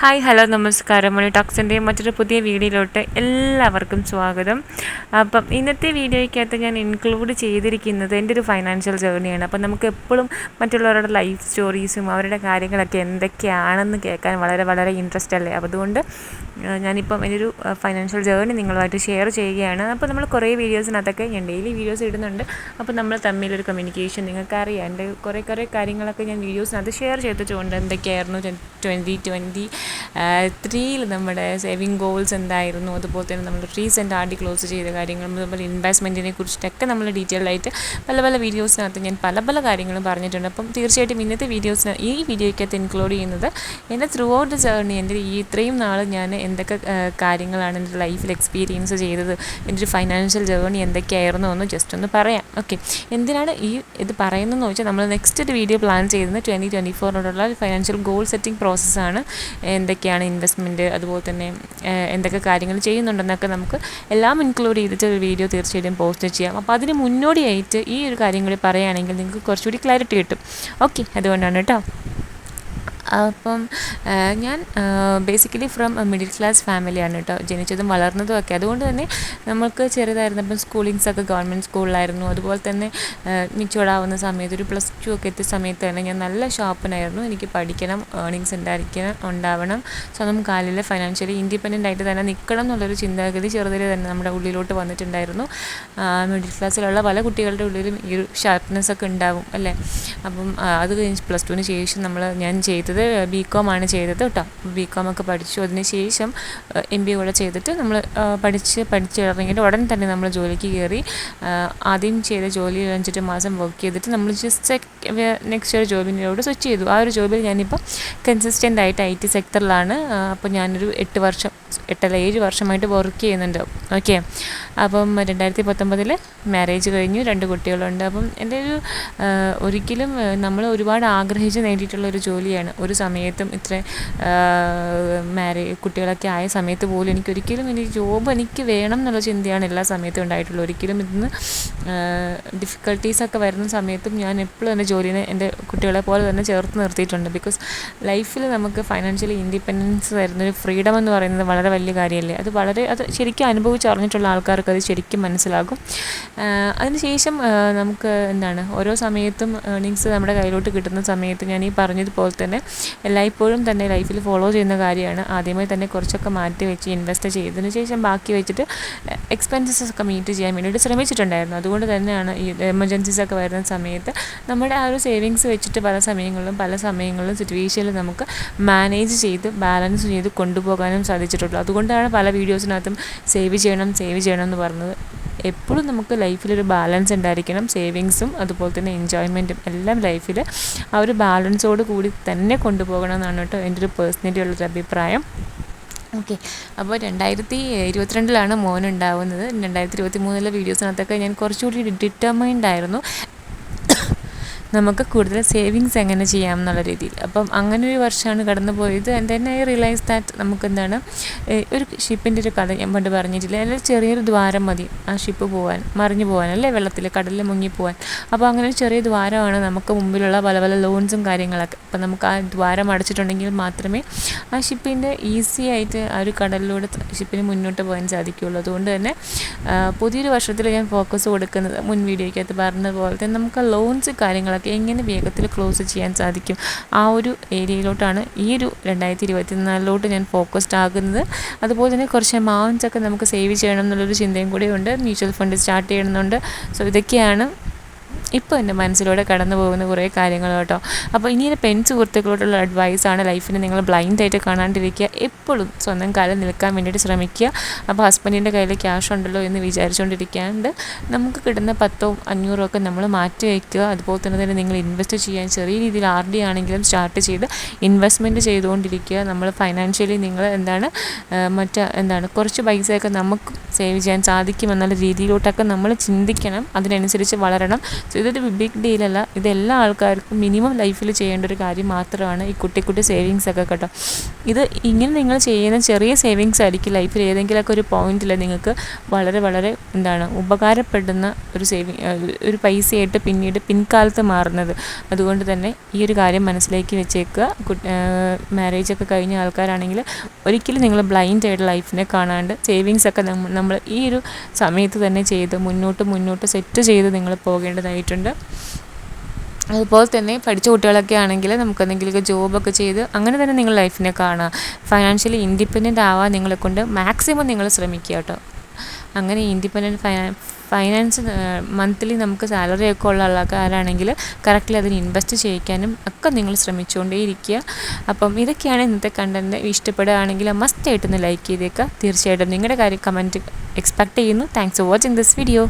Hi hello നമസ്കാരം. മണി ടോക്സിന്റെ മറ്റൊരു പുതിയ വീഡിയോയിലോട്ട് എല്ലാവർക്കും സ്വാഗതം. അപ്പം ഇന്നത്തെ വീഡിയോയ്ക്കകത്ത് ഞാൻ ഇൻക്ലൂഡ് ചെയ്തിരിക്കുന്നത് എന്റെ ഒരു ഫൈനാൻഷ്യൽ ജേർണിയാണ് അപ്പം നമുക്ക് എപ്പോഴും മറ്റുള്ളവരുടെ ലൈഫ് സ്റ്റോറീസും അവരുടെ കാര്യങ്ങളൊക്കെ എന്തൊക്കെയാണെന്ന് കേൾക്കാൻ വളരെ വളരെ ഇൻട്രസ്റ്റ് അല്ലേ? അതുകൊണ്ട് ഞാനിപ്പം എന്റെ ഒരു ഫൈനാൻഷ്യൽ ജേർണി നിങ്ങളുമായിട്ട് ഷെയർ ചെയ്യുകയാണ്. അപ്പോൾ നമ്മൾ കുറേ വീഡിയോസിനകത്തൊക്കെ ഞാൻ ഡെയിലി വീഡിയോസ് ഇടുന്നുണ്ട്. അപ്പോൾ നമ്മൾ തമ്മിലൊരു കമ്മ്യൂണിക്കേഷൻ നിങ്ങൾക്കറിയാം. എന്റെ കുറേ കുറേ കാര്യങ്ങളൊക്കെ ഞാൻ വീഡിയോസിനകത്ത് ഷെയർ ചെയ്തിട്ടുണ്ട്. എന്തൊക്കെയായിരുന്നു ട്വന്റി ട്വന്റി ത്രീയിൽ നമ്മുടെ സേവിങ് ഗോൾസ് എന്തായിരുന്നു? അതുപോലെ തന്നെ നമ്മൾ റീസെന്റ് ഡി ക്ലോസ് ചെയ്ത കാര്യങ്ങളും അതുപോലെ ഇൻവെസ്റ്റ്മെന്റിനെ കുറിച്ചിട്ടൊക്കെ നമ്മൾ ഡീറ്റെയിൽഡായിട്ട് പല പല വീഡിയോസിനകത്ത് ഞാൻ പല പല കാര്യങ്ങളും പറഞ്ഞിട്ടുണ്ട്. അപ്പം തീർച്ചയായിട്ടും ഇന്നത്തെ വീഡിയോസിന് ഈ വീഡിയോയ്ക്കകത്ത് ഇൻക്ലൂഡ് ചെയ്യുന്നത് എന്റെ ത്രൂ ഔട്ട് ജേർണി എന്റെ ഈ ഇത്രയും നാൾ ഞാൻ എന്തൊക്കെ കാര്യങ്ങളാണ് എന്റെ ലൈഫിൽ എക്സ്പീരിയൻസ് ചെയ്തത് എന്റെ ഒരു ഫൈനാൻഷ്യൽ ജേർണി എന്തൊക്കെയായിരുന്നു എന്ന് ജസ്റ്റ് ഒന്ന് പറയാം. ഓക്കെ എന്തിനാണ് ഈ ഇത് പറയുന്നതെന്ന് വെച്ചാൽ നമ്മൾ നെക്സ്റ്റ് ഒരു വീഡിയോ പ്ലാൻ ചെയ്യുന്നത് ട്വന്റി ട്വന്റി ഫോറിനോടുള്ള ഫൈനാൻഷ്യൽ ഗോൾ സെറ്റിംഗ് പ്രോസസ്സാണ് എന്തൊക്കെയാണ് ഇൻവെസ്റ്റ്മെന്റ് അതുപോലെ തന്നെ എന്തൊക്കെ കാര്യങ്ങൾ ചെയ്യുന്നുണ്ടെന്നൊക്കെ നമുക്ക് എല്ലാം ഇൻക്ലൂഡ് ചെയ്തിട്ട് ഒരു വീഡിയോ തീർച്ചയായിട്ടും പോസ്റ്റ് ചെയ്യാം. അപ്പോൾ അതിന് മുന്നോടിയായിട്ട് ഈ ഒരു കാര്യം കൂടി പറയുകയാണെങ്കിൽ നിങ്ങൾക്ക് കുറച്ചുകൂടി ക്ലാരിറ്റി കിട്ടും. ഓക്കെ അതുകൊണ്ടാണ് കേട്ടോ അപ്പം ഞാൻ ബേസിക്കലി ഫ്രം മിഡിൽ ക്ലാസ് ഫാമിലിയാണ് കേട്ടോ ജനിച്ചതും വളർന്നതും ഒക്കെ. അതുകൊണ്ട് തന്നെ നമുക്ക് ചെറുതായിരുന്നപ്പം സ്കൂളിങ്സൊക്കെ ഗവൺമെന്റ് സ്കൂളിലായിരുന്നു അതുപോലെ തന്നെ മിച്ചോടാവുന്ന സമയത്ത് ഒരു പ്ലസ് ടു ഒക്കെ എത്തിയ സമയത്ത് തന്നെ ഞാൻ നല്ല ഷോപ്പനായിരുന്നു എനിക്ക് പഠിക്കണം ഏണിങ്സ് ഉണ്ടായിരിക്കണം ഉണ്ടാവണം സ്വന്തം കാലിൽ ഫൈനാൻഷ്യലി ഇൻഡിപെൻഡന്റ് ആയിട്ട് തന്നെ നിൽക്കണം എന്നുള്ളൊരു ചിന്താഗതി ചെറുതിൽ തന്നെ നമ്മുടെ ഉള്ളിലോട്ട് വന്നിട്ടുണ്ടായിരുന്നു. മിഡിൽ ക്ലാസ്സിലുള്ള പല കുട്ടികളുടെ ഉള്ളിലും ഈ ഒരു ഷാർപ്നെസ് ഒക്കെ ഉണ്ടാവും അല്ലേ? അപ്പം അത് കഴിഞ്ഞ് പ്ലസ് ടുവിന് ശേഷം നമ്മൾ ഞാൻ ചെയ്തത് ബി കോം ആണ് ചെയ്തത് കേട്ടോ ബി കോം ഒക്കെ പഠിച്ചു. അതിന് ശേഷം എം ബി കൂടെ ചെയ്തിട്ട് നമ്മൾ പഠിച്ച് പഠിച്ച് ഇറങ്ങിയിട്ട് ഉടൻ തന്നെ നമ്മൾ ജോലിക്ക് കയറി ആദ്യം ചെയ്ത ജോലി അഞ്ചെട്ട് മാസം വർക്ക് ചെയ്തിട്ട് നമ്മൾ ജസ്റ്റ് നെക്സ്റ്റ് ഒരു ജോബിനോട് സ്വിച്ച് ചെയ്തു. ആ ഒരു ജോബിൽ ഞാനിപ്പോൾ കൺസിസ്റ്റന്റ് ആയിട്ട് ഐ ടി സെക്ടറിലാണ് അപ്പോൾ ഞാനൊരു എട്ട് വർഷം എട്ടല്ല ഏഴ് വർഷമായിട്ട് വർക്ക് ചെയ്യുന്നുണ്ട്. ഓക്കെ അപ്പം രണ്ടായിരത്തി പത്തൊമ്പതിൽ മാരേജ് കഴിഞ്ഞു രണ്ട് കുട്ടികളുണ്ട്. അപ്പം എന്റെ ഒരു ഒരിക്കലും നമ്മൾ ഒരുപാട് ആഗ്രഹിച്ച് നേടിയിട്ടുള്ള ഒരു ജോലിയാണ്. ഒരു സമയത്തും ഇത്ര മാരി കുട്ടികളൊക്കെ ആയ സമയത്ത് പോലും എനിക്ക് ഒരിക്കലും എനിക്ക് ജോബ് എനിക്ക് വേണം എന്നുള്ള ചിന്തയാണ് എല്ലാ സമയത്തും ഉണ്ടായിട്ടുള്ളത് ഒരിക്കലും ഇതിന് ഡിഫിക്കൽട്ടീസൊക്കെ വരുന്ന സമയത്തും ഞാൻ എപ്പോഴും എന്റെ ജോലിനെ എന്റെ കുട്ടികളെ പോലെ തന്നെ ചേർത്ത് നിർത്തിയിട്ടുണ്ട്. ബിക്കോസ് ലൈഫിൽ നമുക്ക് ഫൈനാൻഷ്യലി ഇൻഡിപെൻഡൻസ് തരുന്നൊരു ഫ്രീഡം എന്ന് പറയുന്നത് വളരെ വലിയ കാര്യമല്ലേ? അത് വളരെ അത് ശരിക്കും അനുഭവിച്ചറിഞ്ഞിട്ടുള്ള ആൾക്കാർക്ക് അത് ശരിക്കും മനസ്സിലാകും. അതിനുശേഷം നമുക്ക് എന്താണ് ഓരോ സമയത്തും ഏണിങ്സ് നമ്മുടെ കയ്യിലോട്ട് കിട്ടുന്ന സമയത്ത് ഞാൻ ഈ പറഞ്ഞതുപോലെ തന്നെ എല്ലായ്പ്പോഴും തന്നെ ലൈഫിൽ ഫോളോ ചെയ്യുന്ന കാര്യമാണ്. ആദ്യമായി തന്നെ കുറച്ചൊക്കെ മാറ്റി വെച്ച് ഇൻവെസ്റ്റ് ചെയ്തതിന് ശേഷം ബാക്കി വെച്ചിട്ട് എക്സ്പെൻസസ് ഒക്കെ മീറ്റ് ചെയ്യാൻ വേണ്ടിയിട്ട് ശ്രമിച്ചിട്ടുണ്ടായിരുന്നു. അതുകൊണ്ട് തന്നെയാണ് ഈ എമർജൻസീസ് ഒക്കെ വരുന്ന സമയത്ത് നമ്മുടെ ആ ഒരു സേവിങ്സ് വെച്ചിട്ട് പല സമയങ്ങളിലും പല സമയങ്ങളിലും സിറ്റുവേഷനിൽ നമുക്ക് മാനേജ് ചെയ്ത് ബാലൻസ് ചെയ്ത് കൊണ്ടുപോകാനും സാധിച്ചിട്ടുള്ളൂ. അതുകൊണ്ടാണ് പല വീഡിയോസിനകത്തും സേവ് ചെയ്യണം സേവ് ചെയ്യണം എന്ന് പറഞ്ഞത്. എപ്പോഴും നമുക്ക് ലൈഫിലൊരു ബാലൻസ് ഉണ്ടായിരിക്കണം. സേവിങ്സും അതുപോലെ തന്നെ എൻജോയ്മെന്റും എല്ലാം ലൈഫിൽ ആ ഒരു ബാലൻസോട് കൂടി തന്നെ കൊണ്ടുപോകണം എന്നാണ് കേട്ടോ എന്റെ ഒരു പേഴ്സണലി ഉള്ളൊരു അഭിപ്രായം. ഓക്കെ അപ്പോൾ രണ്ടായിരത്തി ഇരുപത്തിരണ്ടിലാണ് മോൻ ഉണ്ടാവുന്നത്. രണ്ടായിരത്തി ഇരുപത്തി മൂന്നിലെ വീഡിയോസിനകത്തൊക്കെ ഞാൻ കുറച്ചുകൂടി ഡിറ്റർമൈൻഡ് ആയിരുന്നു. നമുക്ക് കൂടുതൽ സേവിങ്സ് എങ്ങനെ ചെയ്യാം എന്നുള്ള രീതിയിൽ. അപ്പം അങ്ങനെ ഒരു വർഷമാണ് കടന്നു പോയത്. And then I realise that നമുക്ക് എന്താണ് ഒരു ഷിപ്പിന്റെ ഒരു കഥ ഞാൻ പണ്ട് പറഞ്ഞിട്ടില്ല അല്ലെങ്കിൽ ചെറിയൊരു ദ്വാരം മതി ആ ഷിപ്പ് പോകാൻ മറിഞ്ഞു പോകാൻ അല്ലേ വെള്ളത്തിൽ കടലിൽ മുങ്ങി പോകാൻ അപ്പോൾ അങ്ങനെ ഒരു ചെറിയ ദ്വാരമാണ് നമുക്ക് മുമ്പിലുള്ള പല പല ലോൺസും കാര്യങ്ങളൊക്കെ. അപ്പം നമുക്ക് ആ ദ്വാരം അടച്ചിട്ടുണ്ടെങ്കിൽ മാത്രമേ ആ ഷിപ്പിന്റെ ഈസി ആയിട്ട് ആ ഒരു കടലിലൂടെ ഷിപ്പിന് മുന്നോട്ട് പോകാൻ സാധിക്കുകയുള്ളൂ. അതുകൊണ്ട് തന്നെ പുതിയൊരു വർഷത്തിൽ ഞാൻ ഫോക്കസ് കൊടുക്കുന്നത് മുൻ വീഡിയോയ്ക്കകത്ത് പറഞ്ഞതുപോലെ തന്നെ നമുക്ക് ലോൺസ് കാര്യങ്ങളൊക്കെ ഒക്കെ എങ്ങനെ വേഗത്തിൽ ക്ലോസ് ചെയ്യാൻ സാധിക്കും? ആ ഒരു ഏരിയയിലോട്ടാണ് ഈ ഒരു രണ്ടായിരത്തി ഇരുപത്തി നാലിലോട്ട് ഞാൻ ഫോക്കസ്ഡ് ആകുന്നത്. അതുപോലെ തന്നെ കുറച്ച് എമൗണ്ട്സ് ഒക്കെ നമുക്ക് സേവ് ചെയ്യണം എന്നുള്ളൊരു ചിന്തയും കൂടെ ഉണ്ട് മ്യൂച്വൽ ഫണ്ട് സ്റ്റാർട്ട് ചെയ്യണമെന്നുണ്ട്. സോ ഇതൊക്കെയാണ് ഇപ്പോൾ എന്റെ മനസ്സിലൂടെ കടന്നു പോകുന്ന കുറേ കാര്യങ്ങൾ കേട്ടോ. അപ്പോൾ ഇനി പെൺ സുഹൃത്തുക്കളോടുള്ള അഡ്വൈസാണ് ലൈഫിനെ നിങ്ങൾ ബ്ലൈൻഡായിട്ട് കാണാണ്ടിരിക്കുക. എപ്പോഴും സ്വന്തം കാലം നിൽക്കാൻ വേണ്ടിയിട്ട് ശ്രമിക്കുക. അപ്പോൾ ഹസ്ബൻഡിന്റെ കയ്യിൽ ക്യാഷ് ഉണ്ടല്ലോ എന്ന് വിചാരിച്ചുകൊണ്ടിരിക്കാണ്ട് നമുക്ക് കിട്ടുന്ന പത്തോ അഞ്ഞൂറോ ഒക്കെ നമ്മൾ മാറ്റി വയ്ക്കുക അതുപോലെ തന്നെ തന്നെ നിങ്ങൾ ഇൻവെസ്റ്റ് ചെയ്യാൻ ചെറിയ രീതിയിൽ ആർ ഡി ആണെങ്കിലും സ്റ്റാർട്ട് ചെയ്ത് ഇൻവെസ്റ്റ്മെന്റ് ചെയ്തുകൊണ്ടിരിക്കുക. നമ്മൾ ഫൈനാൻഷ്യലി നിങ്ങൾ എന്താണ് മറ്റ് എന്താണ് കുറച്ച് പൈസയൊക്കെ നമുക്ക് സേവ് ചെയ്യാൻ സാധിക്കുമെന്നുള്ള രീതിയിലോട്ടൊക്കെ നമ്മൾ ചിന്തിക്കണം. അതിനനുസരിച്ച് വളരണം. സോ ഇതൊരു ബിഗ് ഡീലല്ല ഇത് എല്ലാ ആൾക്കാർക്കും മിനിമം ലൈഫിൽ ചെയ്യേണ്ട ഒരു കാര്യം മാത്രമാണ് ഈ കുട്ടി കുട്ടി സേവിങ്സ് ഒക്കെ കേട്ടോ. ഇത് ഇങ്ങനെ നിങ്ങൾ ചെയ്യുന്ന ചെറിയ സേവിങ്സ് ആയിരിക്കും ലൈഫിൽ ഏതെങ്കിലുമൊക്കെ ഒരു പോയിന്റിൽ നിങ്ങൾക്ക് വളരെ വളരെ എന്താണ് ഉപകാരപ്പെടുന്ന ഒരു സേവിങ് ഒരു പൈസയായിട്ട് പിന്നീട് പിൻകാലത്ത് മാറുന്നത്. അതുകൊണ്ട് തന്നെ ഈ ഒരു കാര്യം മനസ്സിലേക്ക് വെച്ചേക്കുക. മാരേജ് ഒക്കെ കഴിഞ്ഞ ആൾക്കാരാണെങ്കിൽ ഒരിക്കലും നിങ്ങൾ ബ്ലൈൻഡ് ആയിട്ട് ലൈഫിനെ കാണാണ്ട് സേവിങ്സ് ഒക്കെ നമ്മൾ ഈ ഒരു സമയത്ത് തന്നെ ചെയ്ത് മുന്നോട്ട് മുന്നോട്ട് സെറ്റ് ചെയ്ത് നിങ്ങൾ പോകേണ്ടതായിട്ടുണ്ട്. അതുപോലെ തന്നെ പഠിച്ച കുട്ടികളൊക്കെ ആണെങ്കിൽ നമുക്ക് എന്തെങ്കിലുമൊക്കെ ജോബൊക്കെ ചെയ്ത് അങ്ങനെ തന്നെ നിങ്ങൾ ലൈഫിനെ കാണുക. ഫൈനാൻഷ്യലി ഇൻഡിപെൻഡന്റ് ആവാൻ നിങ്ങളെ കൊണ്ട് മാക്സിമം നിങ്ങൾ ശ്രമിക്കുക കേട്ടോ. അങ്ങനെ ഇൻഡിപെൻഡന്റ് ഫൈനാ ഫൈനാൻസ് മന്ത്ലി നമുക്ക് സാലറി ഒക്കെ ഉള്ള ആൾക്കാരാണെങ്കിൽ കറക്റ്റ്ലി അതിന് ഇൻവെസ്റ്റ് ചെയ്യിക്കാനും ഒക്കെ നിങ്ങൾ ശ്രമിച്ചുകൊണ്ടേ ഇരിക്കുക അപ്പം ഇതൊക്കെയാണ് ഇന്നത്തെ കണ്ടന്റ് ഇഷ്ടപ്പെടുകയാണെങ്കിൽ മസ്റ്റ് ആയിട്ടൊന്ന് ലൈക്ക് ചെയ്തേക്കുക. തീർച്ചയായിട്ടും നിങ്ങളുടെ കാര്യം കമന്റ് എക്സ്പെക്റ്റ് ചെയ്യുന്നു. Thanks for watching this video